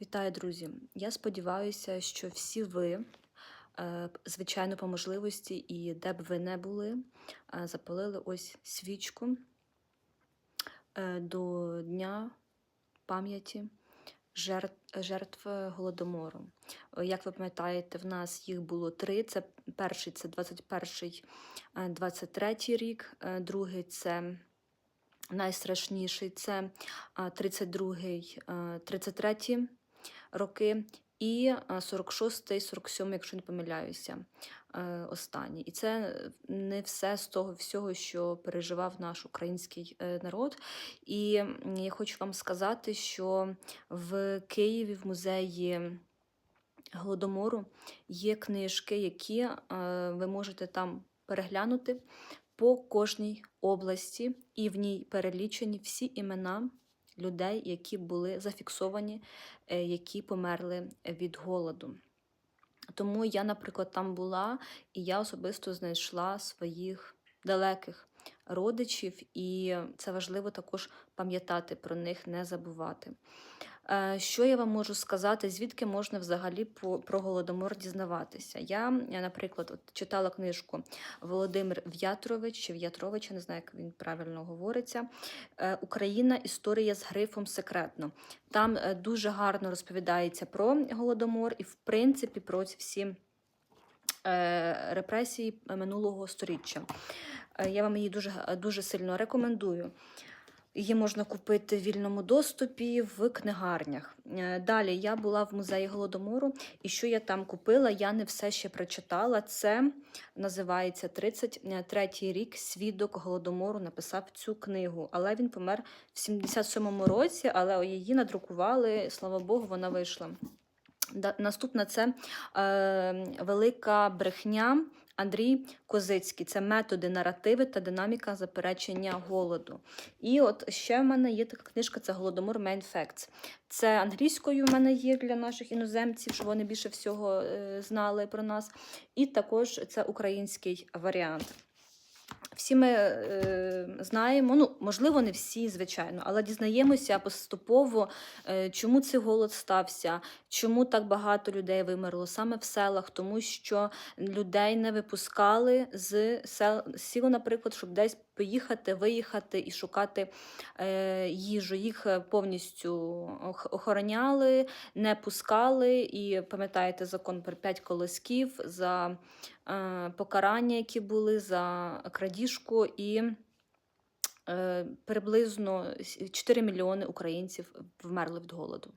Вітаю, друзі! Я сподіваюся, що всі ви, е, звичайно, по можливості, і де б ви не були, е, запалили ось свічку е, до Дня пам'яті жертв, Голодомору. Як ви пам'ятаєте, в нас їх було три. Це перший це 21 23 рік, другий це найстрашніший це а, 32-й, а, 33-й роки і 46-й, 47-й, якщо не помиляюся, е, останній. І це не все з того всього, що переживав наш український е, народ. І я хочу вам сказати, що в Києві в музеї Голодомору є книжки, які е, ви можете там переглянути по кожній області, і в ній перелічені всі імена людей, які були зафіксовані, е, які померли від голоду. Тому я, наприклад, там була, і я особисто знайшла своїх далеких родичів, і це важливо також пам'ятати про них, не забувати. Е, Що я вам можу сказати, звідки можна взагалі про голодомор дізнаватися? Я, наприклад, от читала книжку Володимир В'ятрович чи В'ятрович, я не знаю, як він правильно говориться. е, Україна історія з грифом секретно. Там е, дуже гарно розповідається про голодомор і, в принципі, про ці всі е, репресії минулого сторіччя. Е, Я вам її дуже, дуже сильно рекомендую. Її можна купити в вільному доступі в книгарнях. Е, Далі я була в музеї Голодомору, і що я там купила, я не все ще прочитала. Це називається «33-й рік. Свідок Голодомору написав цю книгу. Але він помер в 77-му році, але її надрукували. Слава Богу, вона вийшла. Наступна це е, велика брехня. Андрій Козицький це методи, наративи та динаміка заперечення голоду. І от ще в мене є така книжка: це Голодомор Main Facts. Це англійською в мене є для наших іноземців, щоб вони більше всього е, знали про нас. І також це український варіант. Всі ми е, знаємо, ну можливо, не всі, звичайно, але дізнаємося поступово, е, чому цей голод стався, чому так багато людей вимерло саме в селах, тому що людей не випускали з сел сіл, наприклад, щоб десь поїхати, виїхати і шукати е, їжу. Їх е, повністю охороняли, не пускали. І пам'ятаєте закон про п'ять колосків за е, покарання, які були за крадіжку, і приблизно 4 мільйони українців вмерли від голоду.